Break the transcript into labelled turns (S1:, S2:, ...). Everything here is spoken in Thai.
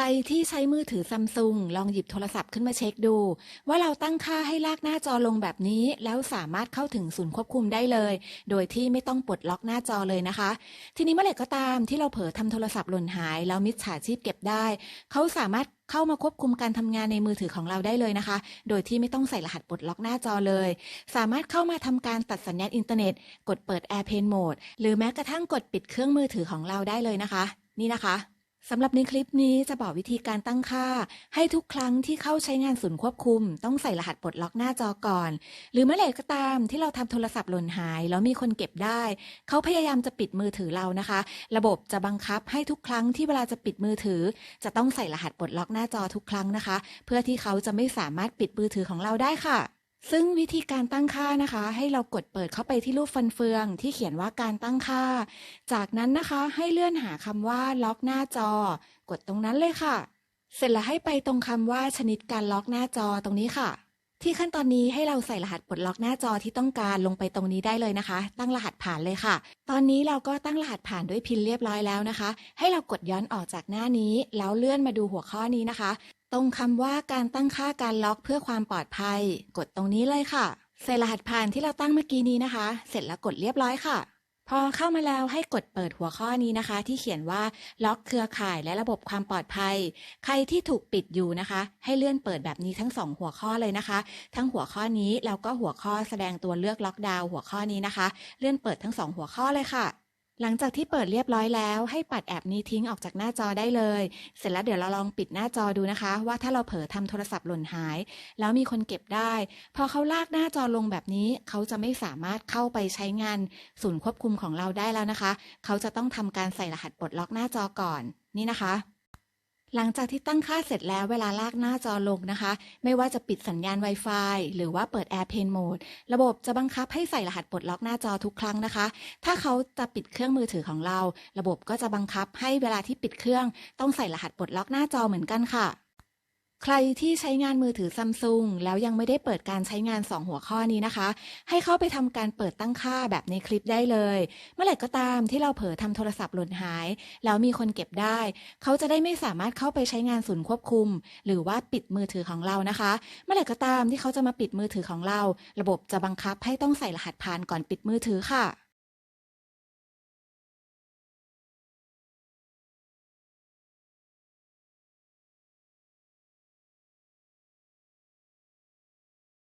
S1: ใครที่ใช้มือถือซัมซุงลองหยิบโทรศัพท์ขึ้นมาเช็คดู ว่าเราตั้งค่าให้ลากหน้าจอลงแบบนี้ แล้วสามารถเข้าถึงศูนย์ควบคุมได้เลย โดยที่ไม่ต้องปลดล็อกหน้าจอเลยนะคะ ทีนี้เมื่อไหร่ก็ตามที่เราเผลอทำโทรศัพท์หล่นหาย แล้วมิจฉาชีพเก็บได้ เขาสามารถเข้ามาควบคุมการทำงานในมือถือของเราได้เลยนะคะ โดยที่ไม่ต้องใส่รหัสปลดล็อกหน้าจอเลย สามารถเข้ามาทำการตัดสัญญาณอินเทอร์เน็ต กดเปิด Airplane Mode หรือแม้กระทั่งกดปิดเครื่องมือถือของเราได้เลยนะคะ นี่นะคะ สำหรับในคลิปนี้จะบอกวิธีการตั้งค่า ให้ทุกครั้งที่เข้าใช้งานศูนย์ควบคุม ต้องใส่รหัสปลดล็อกหน้าจอก่อน หรือเมื่อไหร่ก็ตามที่เราทำโทรศัพท์หล่นหาย แล้วมีคนเก็บได้ เขาพยายามจะปิดมือถือเรานะคะ ระบบจะบังคับให้ทุกครั้งที่เวลาจะปิดมือถือ จะต้องใส่รหัสปลดล็อกหน้าจอทุกครั้งนะคะ เพื่อที่เขาจะไม่สามารถปิดมือถือของเราได้ค่ะ ซึ่งวิธีการตั้งค่านะคะ ให้เรากดเปิดเข้าไปที่รูปฟันเฟือง ที่เขียนว่าการตั้งค่า จากนั้นนะคะให้เลื่อนหาคำว่าล็อกหน้าจอ กดตรงนั้นเลยค่ะ เสร็จแล้วให้ไปตรงคำว่าชนิดการล็อกหน้าจอตรงนี้ค่ะ ที่ขั้นตอนนี้ให้เราใส่รหัสปลดล็อกหน้าจอที่ต้องการลงไปตรงนี้ได้เลยนะคะ ตั้งรหัสผ่านเลยค่ะ ตอนนี้เราก็ตั้งรหัสผ่านด้วยพินเรียบร้อยแล้วนะคะ ให้เรากดย้อนออกจากหน้านี้แล้วเลื่อนมาดูหัวข้อนี้นะคะ ตรงคำว่าการตั้งค่าการล็อกเพื่อความปลอดภัย กดตรงนี้เลยค่ะ ใส่รหัสผ่านที่เราตั้งเมื่อกี้นี้นะคะ เสร็จแล้วกดเรียบร้อยค่ะ พอเข้ามาแล้วให้กดเปิดหัวข้อนี้นะคะ ที่เขียนว่าล็อกเครือข่ายและระบบความปลอดภัย ใครที่ถูกปิดอยู่นะคะ ให้เลื่อนเปิดแบบนี้ทั้งสองหัวข้อเลยนะคะ ทั้งหัวข้อนี้แล้วก็หัวข้อแสดงตัวเลือกล็อกดาวน์หัวข้อนี้นะคะ เลื่อนเปิดทั้งสองหัวข้อเลยค่ะ หลังจากที่เปิดเรียบร้อยแล้วให้ปัดแอปนี้ทิ้งออกจากหน้าจอได้เลย เสร็จแล้วเดี๋ยวเราลองปิดหน้าจอดูนะคะ ว่าถ้าเราเผลอทำโทรศัพท์หล่นหาย แล้วมีคนเก็บได้ พอเขาลากหน้าจอลงแบบนี้เขาจะไม่สามารถเข้าไปใช้งานศูนย์ควบคุมของเราได้แล้วนะคะ เขาจะต้องทำการใส่รหัสปลดล็อกหน้าจอก่อนนี่นะคะ หลังจากที่ตั้งค่าเสร็จแล้วเวลาลากหน้าจอลงนะคะ ไม่ว่าจะปิดสัญญาณ Wi-Fi หรือว่าเปิด Airplane Mode ระบบจะบังคับให้ใส่รหัสปลดล็อกหน้าจอทุกครั้งนะคะ ถ้าเขาจะปิดเครื่องมือถือของเรา ระบบก็จะบังคับให้เวลาที่ปิดเครื่อง ต้องใส่รหัสปลดล็อกหน้าจอเหมือนกันค่ะ ใครที่ใช้งานมือถือซัมซุงแล้วยังไม่ได้เปิดการใช้งาน 2 หัวข้อนี้นะคะ ให้เข้าไปทำการเปิดตั้งค่าแบบในคลิปได้เลย เมื่อไหร่ก็ตามที่เราเผลอทำโทรศัพท์หล่นหาย แล้วมีคนเก็บได้ เขาจะได้ไม่สามารถเข้าไปใช้งานศูนย์ควบคุม หรือว่าปิดมือถือของเรานะคะ เมื่อไหร่ก็ตามที่เขาจะมาปิดมือถือของเรา ระบบจะบังคับให้ต้องใส่รหัสผ่านก่อนปิดมือถือค่ะ